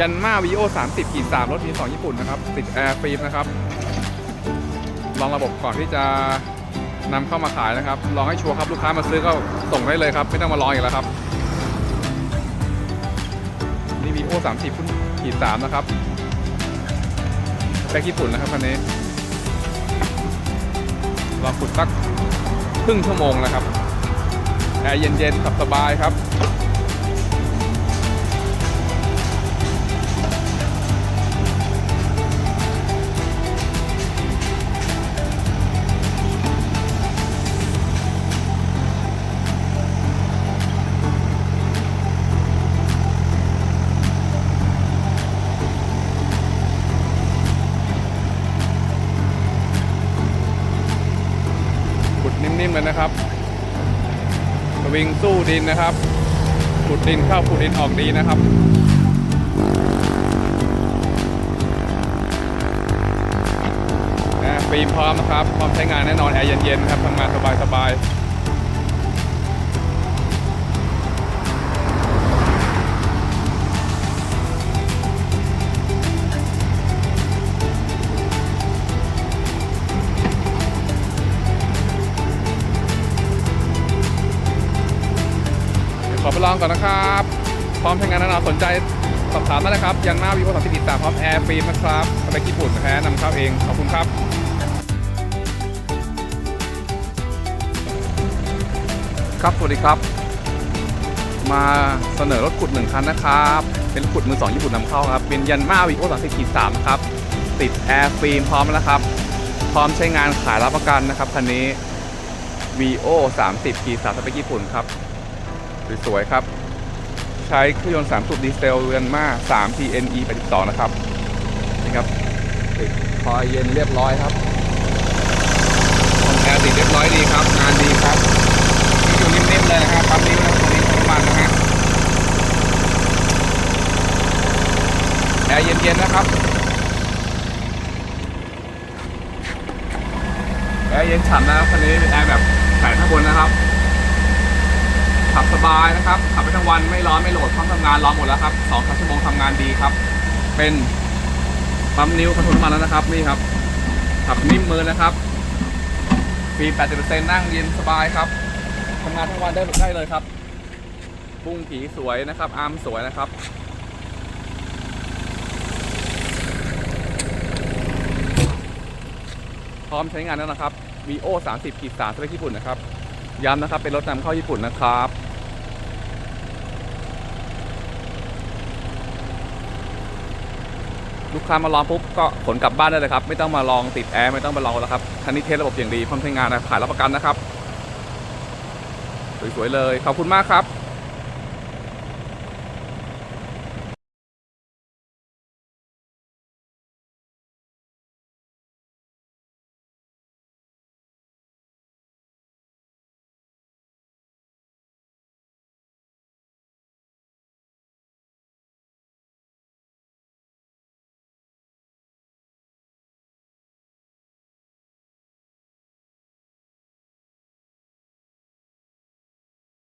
ยันมาวีโอ30ขีด3รถมี2ญี่ปุ่นนะครับ ติดแอร์ฟิล์มนะครับ ลองระบบก่อนที่จะนำเข้ามาขายนะครับ ลองให้ชัวร์ครับลูกค้ามาซื้อก็ส่งได้เลยครับ ไม่ต้องมารออีกแล้วครับ นี่วีโอ30พุ่นขีด3นะครับแปกญี่ปุ่นนะครับคันนี้ลองขุดสักครึ่งชั่วโมงนะครับแอร์เย็นๆขับสบายครับ นมันนะครับสวิงสู้ดินนะครับขุดดินเข้าขุดดินออกดีนะครับแอร์ฟิล์มพร้อมนะครับ พร้อมใช้งานแน่นอนแอร์เย็นๆครับทำงานสบายๆ ไปลองก่อนนะครับ พร้อมใช้งานแน่นอนสนใจสอบถามได้นะครับ ยันมาวีโอสามสิบสามพร้อมแอร์ฟิล์มนะครับสเปคญี่ปุ่นแท้นำเข้าเอง ขอบคุณครับครับ สวัสดีครับ มาเสนอรถขุดหนึ่งคันนะครับ เป็นรถขุดมือสองญี่ปุ่นนำเข้าครับ เป็นยันมาวีโอสามสิบสามครับ ติดแอร์ฟิล์มพร้อมแล้วครับ พร้อมใช้งานขายรับประกันนะครับคันนี้ VO 30ขีด3สเปคญี่ปุ่นครับ สวยๆครับ ใช้เครื่องยนต์ 3 สูบดีเซลเรือนมา3 TNE 82นะครับนี่ครับติดคอยเย็นเรียบร้อยครับคอมแอร์ติดเรียบร้อยดีครับ งานดีครับนี่อยู่นิ่มๆเลยนะครับปั๊มนี้นะตรงนี้น้ำมันนะฮะแอร์เย็นๆนะครับแอร์เย็นฉ่ำนะครับคันนี้เป็นแอร์แบบแผงข้างบนนะครับ สบายนะครับ ขับไปทั้งวันไม่ร้อนไม่โหลดพร้อมทำงานร้อนหมดแล้วครับสองชั่วโมงทำงานดีครับ เป็นปั๊มนิ้วคอนโทรลน้ำมันแล้วนะครับนี่ครับ ขับนิ่มมือนะครับฟรี 80%นั่งเย็นสบายครับทำงานทั้งวันได้ได้เลยครับปุ้งผีสวยนะครับ อาร์มสวยนะครับพร้อมใช้งานแล้วนะครับ VO 30ขีด3สเปคญี่ปุ่นนะครับ ย้ำนะครับ เป็นรถนำเข้าญี่ปุ่นนะครับ ลูกค้ามาลองปุ๊บก็ขนกลับบ้านได้เลยครับ ไม่ต้องมาลองติดแอร์ไม่ต้องมาลองแล้วครับคันนี้เทสระบบอย่างดีพร้อมใช้งานนะขายรับประกันนะครับ สวยๆเลยขอบคุณมากครับ